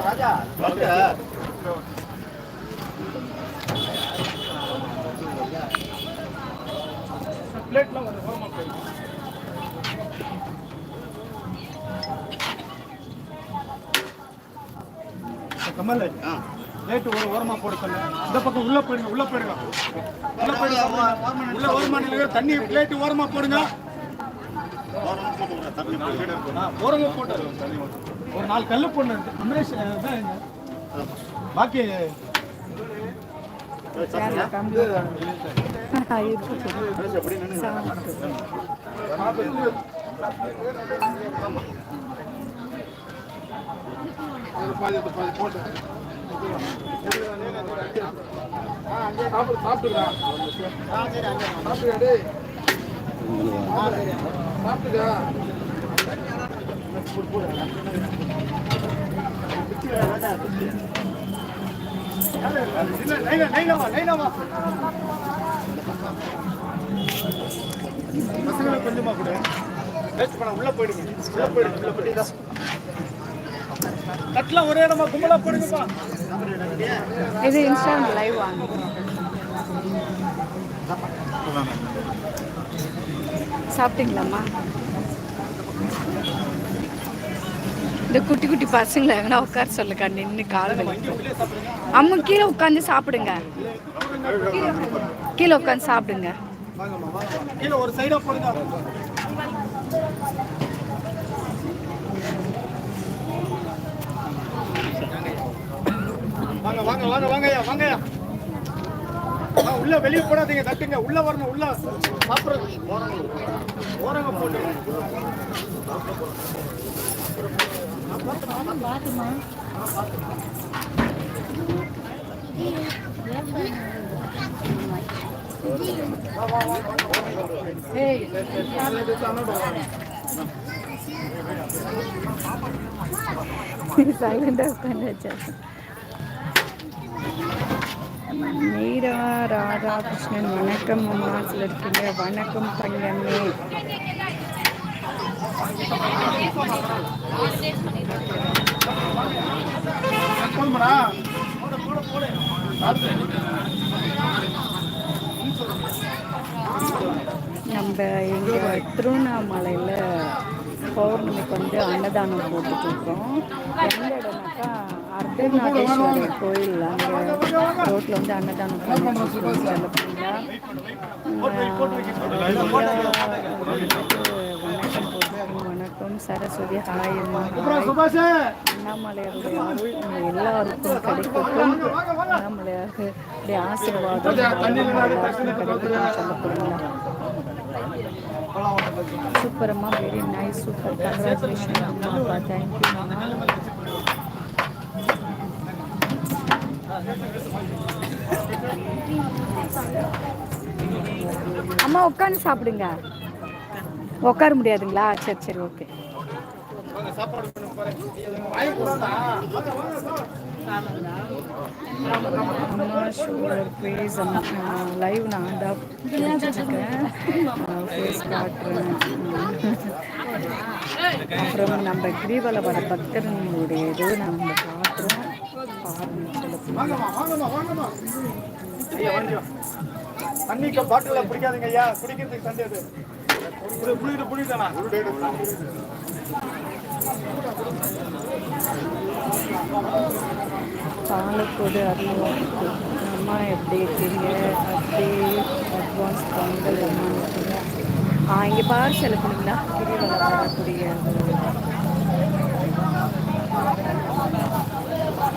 ராஜா பிளேட்லாம் கொஞ்சம் ஓரமாக போயிடும் கமல் லேட்டு ஒரு ஓரமாக போட சொன்னேன் இந்த பக்கம் உள்ளே போயிடுங்க உள்ளே போயிடுங்க உள்ளே போயிடுங்க உள்ளே ஓரமா நிலையில் தண்ணி லேட்டு ஓரமாக போடுங்க ஓரமாக ஓரமா போட்டு ஒரு நாலு கல் பொண்ணு அமரேஷ் தான் பாக்கி போட்டு கொஞ்சமா கூட வேஸ்ட் பண்ண, உள்ள போயிடுங்க உள்ள போயிடுங்க உள்ள போயிட்டு தட்டுலாம் ஒரே இடமா கும்பலா போடுங்கப்பா இது இன்ஸ்டாகிராம் லைவ் சாப்பிட்டீங்களாம்மா? இந்த குட்டி குட்டி பசங்களை எங்கன்னா உட்கார சொல்லுக்கா நின்று கால் அம்மா கீழே உட்காந்து சாப்பிடுங்க. கீழே உட்காந்து சாப்பிடுங்க. வாங்க வாங்க வாங்க வாங்கய்யா வாங்கய்யா. ஆ, உள்ள வெளிய போடாதீங்க தட்டுங்க. உள்ள வரணும் உள்ள. சாப்பிடுறது. ஓரங்க போட்டு சைலண்டாக உட்காந்து வச்சாச்சு. மீரா ராதாகிருஷ்ணன் வணக்கம் அம்மா. இருக்கீங்க வணக்கம் பையனே நம்ம எங்கள் திருவண்ணாமலையில் பௌர்ணமிக்கு வந்து அன்னதானம் போட்டுட்ருக்கோம் எந்த இடம்னாக்கா அர்த்தநாதேஸ்வரர் கோயில் ரோட்டில் வந்து அன்னதானம் வணக்கம் வணக்கம். சரஸ்வதி ஹாய் அம்மா அண்ணாமலையாருடைய அருள் எல்லாருக்கும் கிடைக்கட்டும். அண்ணாமலையாருடைய ஆசீர்வாதம் சூப்பரம்மா வெரி நைஸ் சூப்பர் கங்க்ராச்சுலேஷன் அம்மாப்பா தேங்க்யூம்மா அம்மா உட்காந்து சாப்பிடுங்க. உட்கார முடியாதுங்களா? சரி சரி ஓகே. லைவ் நான் தான் காட்டுறேன் அப்புறம் நம்ம கிரிவல வர பக்தர்களுடைய இது நம்ம காட்டுறோம் பாருங்க சொல்ல வாங்கம்மா வாங்கம்மா. வாங்கம்மா தண்ணிக்கு பாட்டில பிடிக்காதுங்க ஐயா. குடிக்கிறதுக்கு தண்ணி அது. புடி புடிட்டு பாலக்கோடு அருள்வாக்கு அம்மா எப்படி இருக்கீங்க? அப்படியே அட்வான்ஸ் பொங்கல் அம்மா இருக்கீங்க ஆ இங்கே பார் செலுத்துனீங்களா கிரிவலம் வரக்கூடிய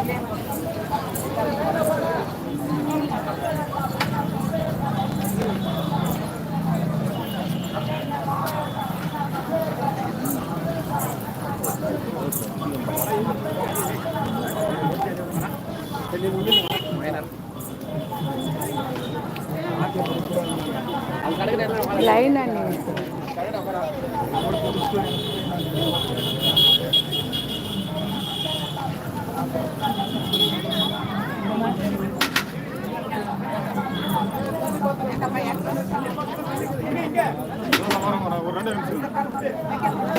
லைன் அண்ணி లైన్ అండి ஒரு ரெண்டு நிமிஷம்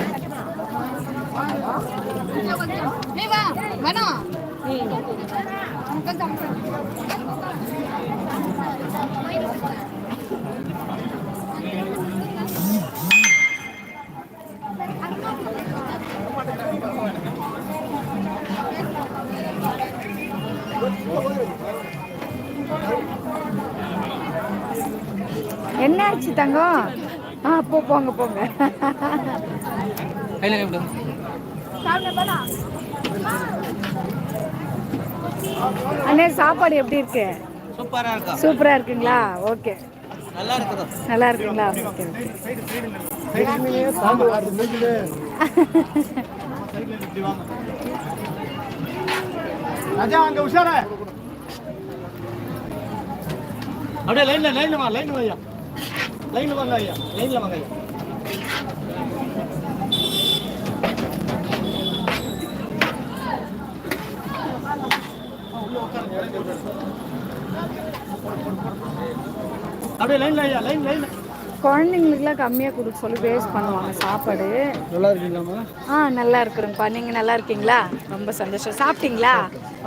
தங்கம் ஆ போ போங்க போங்க. அண்ணே சாப்பாடு எப்படி இருக்கு? சூப்பரா இருக்கா? சூப்பரா இருக்குங்களா? ஓகே. நல்லா இருக்குது? நல்லா இருக்குங்களா? ஓகே. ராஜா அங்க உஷாரா. அப்படியே லைன்ல லைன்ல வா லைன்ல வா ஐயா. லைன்ல வாங்க ஐயா லைன்ல வாங்க ஐயா. அப்படியே லைன்ல ஐயா லைன் லைன் குழந்தைங்களுக்குலாம் கம்மியாக கொடுக்க சொல்லி வேஸ்ட் பண்ணுவாங்க சாப்பாடு. நல்லா ஆ நல்லா இருக்கிறோம்ப்பா நீங்கள் நல்லா இருக்கீங்களா? ரொம்ப சந்தோஷம். சாப்பிட்டீங்களா?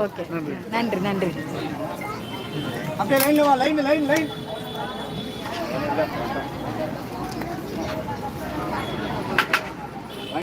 ஓகே. நன்றி. நன்றி அப்படியே லைன் லைன்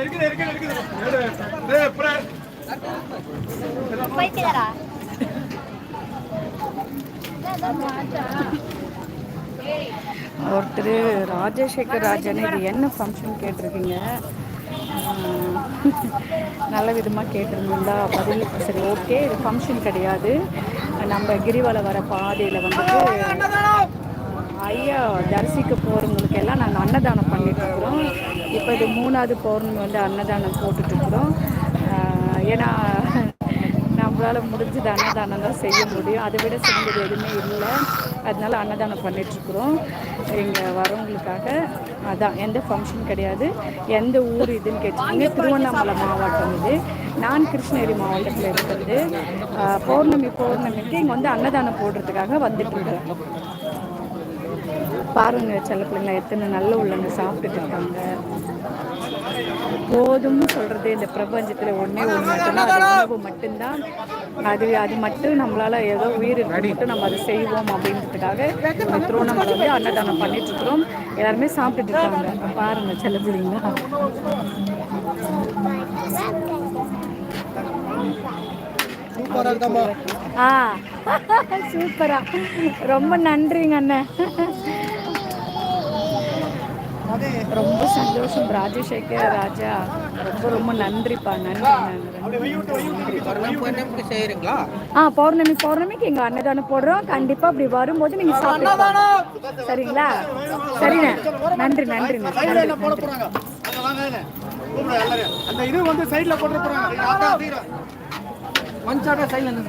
இருக்குது இருக்குது இருக்குது. டேய் அப்புறம் பைத்தியரா ஒருத்தர் ராஜசேகர் ராஜன் இது என்ன ஃபங்க்ஷன் கேட்டிருக்கீங்க? நல்ல விதமாக கேட்டிருந்தீங்களா? பதில் சரி ஓகே இது ஃபங்க்ஷன் கிடையாது. நம்ம கிரிவலம் வர பாதையில் வந்துட்டு ஐயா தரிசிக்க போகிறவங்களுக்கு எல்லாம் நாங்கள் அன்னதானம் பண்ணிட்டுருக்குறோம். இப்போ இது மூணாவது பௌர்ணமி வந்து அன்னதானம் போட்டுட்ருக்குறோம் ஏன்னா நம்மளால் முடிஞ்சது அன்னதானம் தான் செய்ய முடியும். அதை விட சிறந்தது எதுவுமே இல்லை. அதனால அன்னதானம் பண்ணிட்டுருக்குறோம். இங்கே வரவங்களுக்காக அதான் எந்த ஃபங்க்ஷன் கிடையாது. எந்த ஊர் இதுன்னு கேட்டிருக்கீங்க திருவண்ணாமலை மாவட்டம் இது. நான் கிருஷ்ணகிரி மாவட்டத்தில் இருக்கிறது. பௌர்ணமி பௌர்ணமிக்கு இங்கே வந்து அன்னதானம் போடுறதுக்காக வந்துட்டுருக்கேன் பாருங்க சில பிள்ளைங்க எத்தனை நல்ல உள்ளவங்க சாப்பிட்டுட்டு இருக்காங்க. போதும்னு சொல்றது இந்த பிரபஞ்சத்தில் ஒன்றே ஒன்று மட்டும்தான். அது உணவு மட்டும்தான். அது அது மட்டும் நம்மளால ஏதோ உயிர் மட்டும் நம்ம அதை செய்வோம் அப்படின்றதுக்காக திருவண்ணாமலை வந்து அன்னதானம் பண்ணிட்டு இருக்கிறோம். எல்லாருமே சாப்பிட்டுட்டு இருக்காங்க. பாருங்க சில பிள்ளைங்க சூப்பரா இருக்காம்மா. ஆ சூப்பரா. ரொம்ப நன்றிங்க அண்ணன் ரொம்ப சந்தோஷம். ராஜசேகர் ராஜா ரொம்ப ரொம்ப நன்றிப்பா. நன்றி செய்யறீங்களா ஆ பௌர்ணமி பௌர்ணமிக்கு இங்கே அன்னதானம் போடுறோம். கண்டிப்பாக அப்படி வரும்போது நீங்கள் சாப்பிடலாம் சரிங்களா? சரிண்ணே. நன்றி நன்றி. அந்த இது வந்து சைடுல போட்டு போறாங்க. சைடுல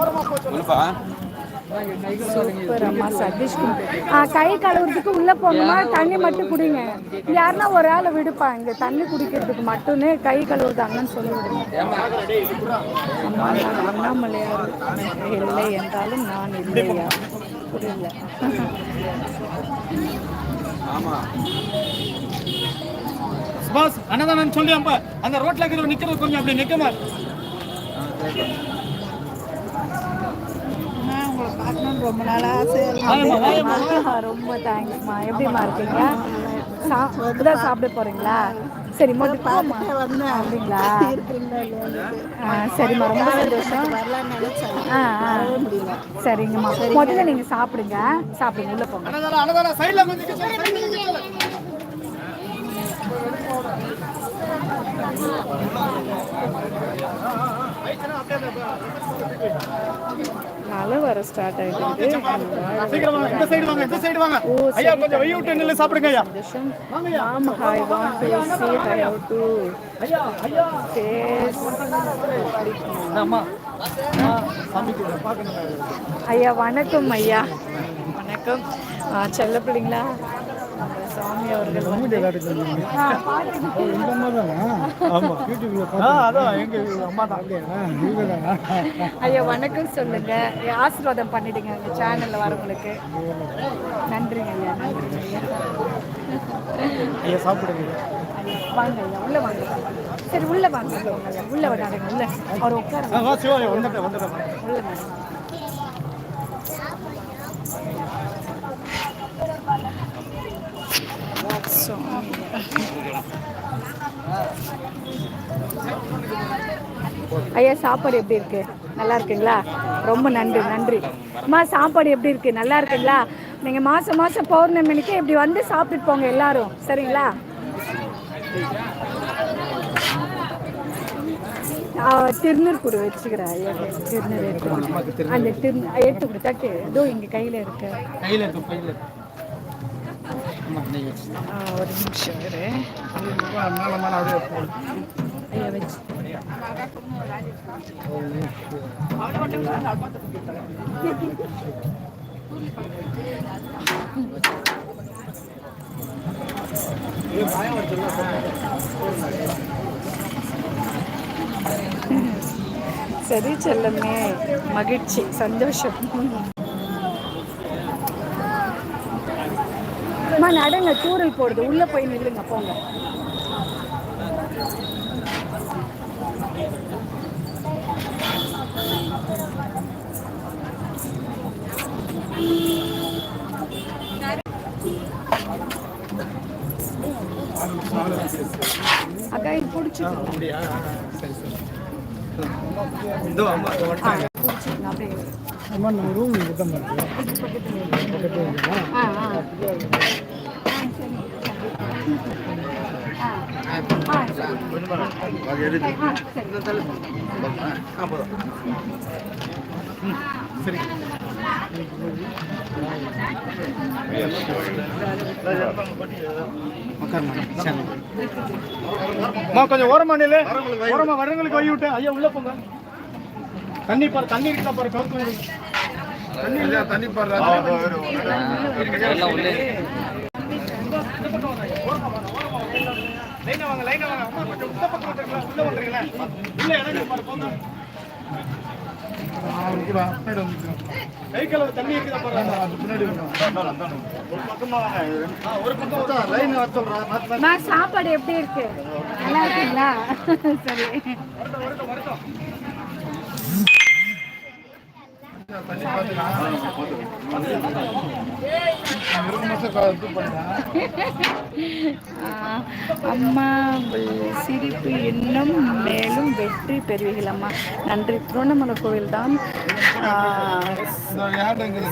ஓரமா போச்சு சூப்பர் அம்மா சதீஷ்குமார் ஆ கை கழுவுறதுக்கு உள்ளே போகணுமா? தண்ணி மட்டும் குடிங்க. யாருன்னா ஒரு ஆளை விடுப்பா. இங்கே தண்ணி குடிக்கிறதுக்கு மட்டும்னு கை கழுவுதாங்கன்னு சொல்லி விடுங்க அம்மா நான் அண்ணாமலையார் இல்லை என்றாலும் நான் இல்லையா புரியல சுபாஷ் அன்னதானம் சொல்லி அப்ப. அந்த ரோட்ல இருக்கிற நிக்கிறது கொஞ்சம் அப்படி நிக்கமா உங்களை பார்க்கணும்னு ரொம்ப நாளா ஆசை. ரொம்ப தேங்க்ஸ்மா எப்படிம்மா இருக்கீங்க? சா இப்பதான் சாப்பிட போறீங்களா? சரி முதல்ல போமா வந்தேன். அப்படிங்களா? சரிம்மா. ரொம்ப சந்தோஷம். ஆ ஆ. சரிங்கம்மா. முதல்ல நீங்க சாப்பிடுங்க. சாப்பிடுங்க. உள்ள போங்க. அன்னதானம் மழை வர ஸ்டார்ட் வாங்க. ஓ, ஐயா கொஞ்சம் வெய்ய விட்டு நில்லு சாப்பிடுங்க ஐயா. சந்தோஷம். Ma'am hi want to see how to ஐயா ஃபேஸ் வணக்கம் ஐயா. வணக்கம். செல்ல பிள்ளைங்களா? சாமி அவர்கள் வந்து ஐயா வணக்கம் சொல்லுங்க. ஆசீர்வாதம் பண்ணிடுங்க அந்த சேனல்ல வரவங்களுக்கு. நன்றிங்க ஐயா நன்றிங்க ஐயா. சாப்பிடுங்க வாங்க ஐயா உள்ள வாங்க. சரி உள்ள வாங்க. உள்ள வராடுங்க உள்ள அவர் உள்ள வாங்க சாமி ஐயா சாப்பாடு எப்படி இருக்கு நல்லா இருக்குங்களா ரொம்ப நன்றி நன்றி அம்மா சாப்பாடு எப்படி இருக்கு நல்லா இருக்குங்களா நீங்க மாசம் மாசம் பௌர்ணமிக்கு இப்படி வந்து சாப்பிட்டுட்டு போங்க எல்லாரும் சரிங்களா ஆ, திருநீர் கொடு வச்சுக்கிறேன் ஐயா திருநீர் எடுத்து அந்த திருநீர் எடுத்து கொடுத்தாட்டு இதோ இங்க கையில இருக்கு கையில கையில ஒரு நிமிஷம் அப்படியே வச்சு. சரி செல்லமே மகிழ்ச்சி சந்தோஷம். அம்மா நடங்க தூரல் போடுது. உள்ள போய் நில்லுங்க போங்க. அப்படியா? சரி சரி. இதோ அம்மா அம்மா நம்ம ரூம் தான் பண்ணுறோம் ஆ ஆ. ஆ சரி. போதும். கொஞ்சம் ஓரமா நில்லு. ஓரமா வரவங்களுக்கு வை விட்டு. ஐயா உள்ள போங்க. தண்ணி பாரு தண்ணி இருக்கா பாரு கவுத்து. தண்ணி இல்ல. தண்ணி பாரு லைனா வாங்க லைனா வாங்க. அம்மா கொஞ்சம் உள்ள பக்கம் வந்துருங்களா உள்ள வந்துருங்களா உள்ள இறங்கி பாரு போங்க. சாப்பாடு எப்படி இருக்கு? நல்லா இருக்குங்களா? சரி. அம்மா சிரிப்பு இன்னும் மேலும் வெற்றி பெறுவீர்கள் அம்மா. நன்றி. திருவண்ணாமலை கோவில் தான்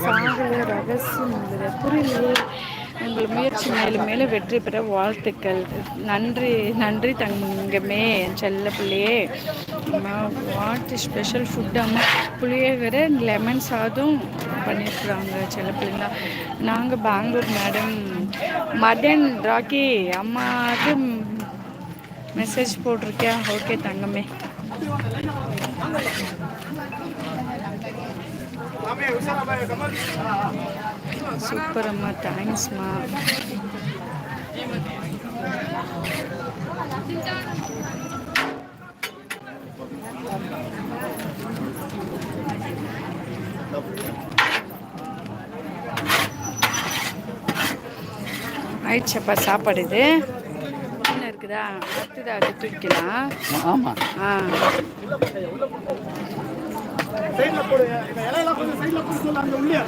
சாகல ரகசியம் புரியலையே. உங்கள் முயற்சி மேலும் மேலும் வெற்றி பெற வாழ்த்துக்கள். நன்றி நன்றி தங்கமே செல்ல பிள்ளையே. வாட் ஸ்பெஷல் ஃபுட் அம்மா. புளியோகரை லெமன் சாதம் பண்ணியிருக்கிறாங்க செல்ல பிள்ளைங்களா நாங்கள் பெங்களூர் மேடம் மதன் ராக்கி அம்மாவுக்கு மெசேஜ் போட்டிருக்கியா ஓகே தங்கமே. சூப்பர் அம்மா தேங்க்ஸ்மா ஆயிடுச்சப்பா சாப்பாடு இது. என்ன இருக்குதா? அடுத்தது அது தூக்கலாம் ஆமா. ஆ. சைடுல போடுங்க இந்த இலையெல்லாம் கொஞ்சம் சைடுல போட்டு சொல்ல அங்க உள்ளே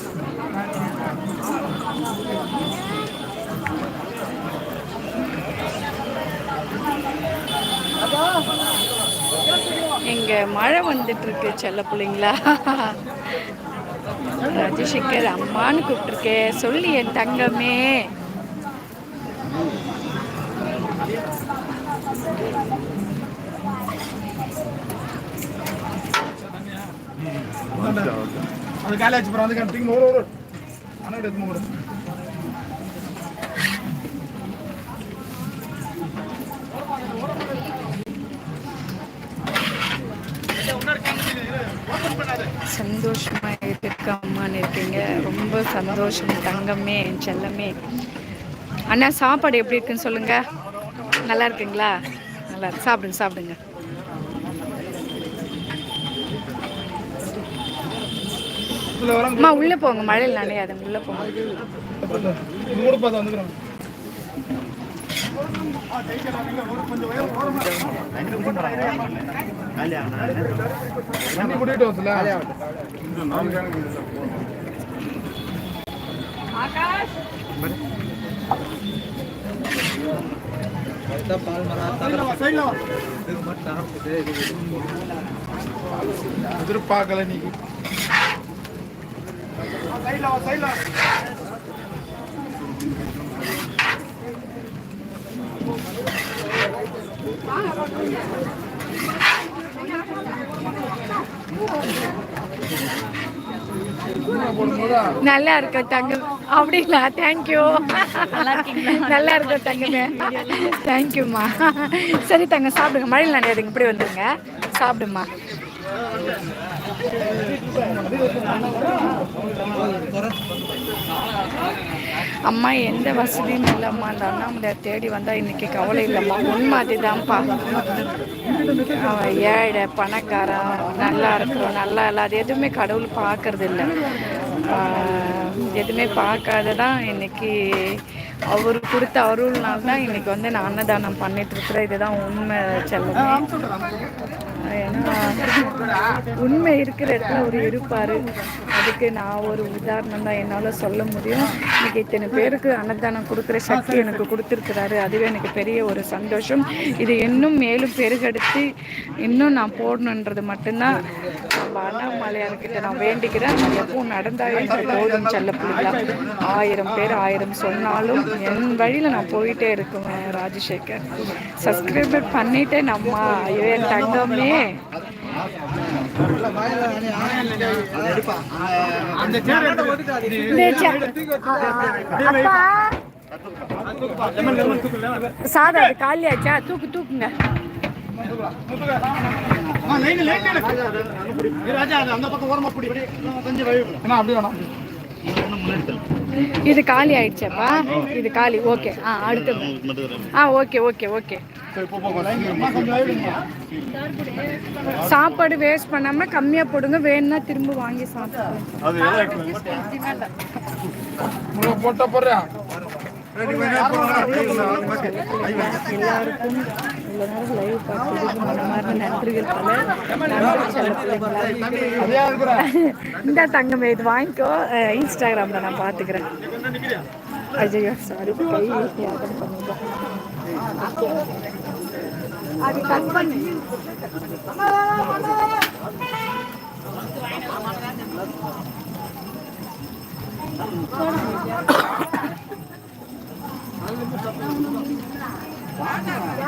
இங்க மழை வந்துட்டு இருக்கு செல்ல பிள்ளைங்களா? ராஜசேகர் அம்மான்னு கூப்பிட்டுருக்கேன் சொல்லி என் தங்கமே. அது காலி ஆச்சு அப்புறம் அதுக்கு சந்தோஷமா இருக்க அம்மான்னு இருக்கீங்க. ரொம்ப சந்தோஷம் தங்கமே என் செல்லமே. அண்ணா சாப்பாடு எப்படி இருக்குன்னு சொல்லுங்க. நல்லா இருக்குங்களா? நல்லா இருக்கு. சாப்பிடுங்க சாப்பிடுங்க. அம்மா உள்ளே போங்க. மழையில் நனையாது உள்ளே போங்க. மூணு பார்த்து வந்துக்கிறோம் தண்ணி கூட்டிட்டு வரல பால் மரம் சைட்ல வா இது மட்டும் தரப்புது எதிர்பார்க்கல நீ சைட்ல வா சைட்ல போடும்போதா நல்லா இருக்க தங்கம் அப்படிங்களா? தேங்க்யூ நல்லா இருக்க தங்கமே? தேங்க்யூம்மா சரி தங்க சாப்பிடுங்க. மழையில் நனையாதுங்க. இப்படி வந்துருங்க. சாப்பிடுமா? அம்மா எந்த வசதியும் இல்லைம்மா அந்த அண்ணாமலையார் தேடி வந்தால் இன்னைக்கு கவலை இல்லைம்மா. உண்மை அதுதான்ப்பா அவன் ஏழை பணக்காரன் நல்லா இருக்கிறோம் நல்லா இல்லாத எதுவுமே கடவுள் பார்க்கறது இல்லை எதுவுமே பார்க்காததான் இன்னைக்கு அவர் கொடுத்த அருள்னால தான் இன்னைக்கு வந்து நான் அன்னதானம் பண்ணிட்டு இருக்கிறேன். இதுதான் உண்மை செல்லமே. ஏன்னா உண்மை இருக்கிற இடத்துல ஒரு இருப்பார். அதுக்கு நான் ஒரு உதாரணம் தான் என்னால் சொல்ல முடியும். இன்னைக்கு இத்தனை பேருக்கு அன்னதானம் கொடுக்குற சக்தி எனக்கு கொடுத்துருக்குறாரு. அதுவே எனக்கு பெரிய ஒரு சந்தோஷம். இது இன்னும் மேலும் பெருகெடுத்து இன்னும் நான் போடணுன்றது மட்டும்தான். நம்ம அண்ணாமலையார்கிட்ட நான் வேண்டிக்கிறேன். எப்பவும் நடந்தாவே போதும் செல்ல பிள்ளைங்களா ஆயிரம் பேர் ஆயிரம் சொன்னாலும் என் வழியில் நான் போயிட்டே இருக்குவேன் ராஜசேகர். சப்ஸ்கிரைபர் பண்ணிட்டே நம்ம ஐயோ என் தங்கமே சாதா காலியாச்சா? தூக்கு தூக்குங்க. இது காலி ஆயிடுச்சாப்பா இது காலி ஓகே ஆ அடுத்தது ஆ ஓகே ஓகே ஓகே. சாப்பாடு வேஸ்ட் பண்ணாம கம்மியா போடுங்க வேணும்னா திரும்ப வாங்கி சாப்பிடுங்க எல்லாருக்கும் இவ்வளோ நேரம் லைவ் பார்த்ததுக்கு மனமார்ந்த நன்றிகள் பல. இந்த தங்கமே இது வாங்கிக்கோ. இன்ஸ்டாகிராமில் நான் பார்த்துக்கிறேன். அஜய் சாரி கை யாரும் பண்ணிட்டேன் அது கட் பண்ணு.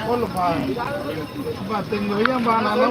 போடலப்பா அப்பா இங்க வையம்பா நான்